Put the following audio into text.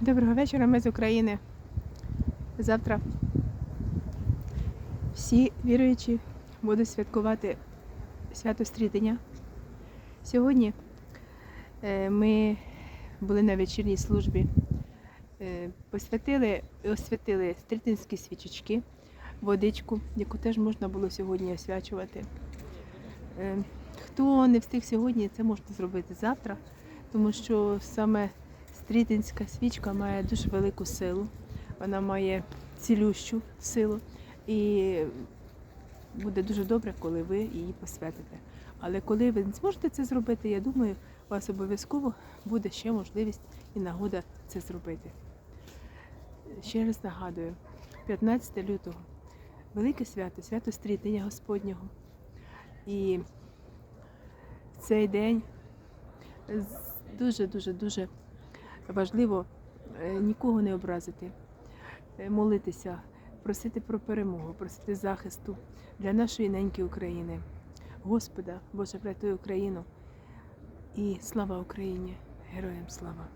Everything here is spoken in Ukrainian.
Доброго вечора, ми з України. Завтра всі віруючі будуть святкувати свято Стрітення. Сьогодні е, ми були на вечірній службі, е, посвятили освятили стрітинські свічечки, водичку, яку теж можна було сьогодні освячувати. Е, Хто не встиг сьогодні, це можна зробити завтра, тому що саме стрітинська свічка має дуже велику силу. Вона має цілющу силу. І буде дуже добре, коли ви її посвятите. Але коли ви не зможете це зробити, я думаю, у вас обов'язково буде ще можливість і нагода це зробити. Ще раз нагадую, 15 лютого велике свято, свято стрітення Господнього. І в цей день дуже-дуже дуже важливо е, нікого не образити, е, молитися, просити про перемогу, просити захисту для нашої неньки України. Господа, Боже, врятуй Україну і слава Україні! Героям слава!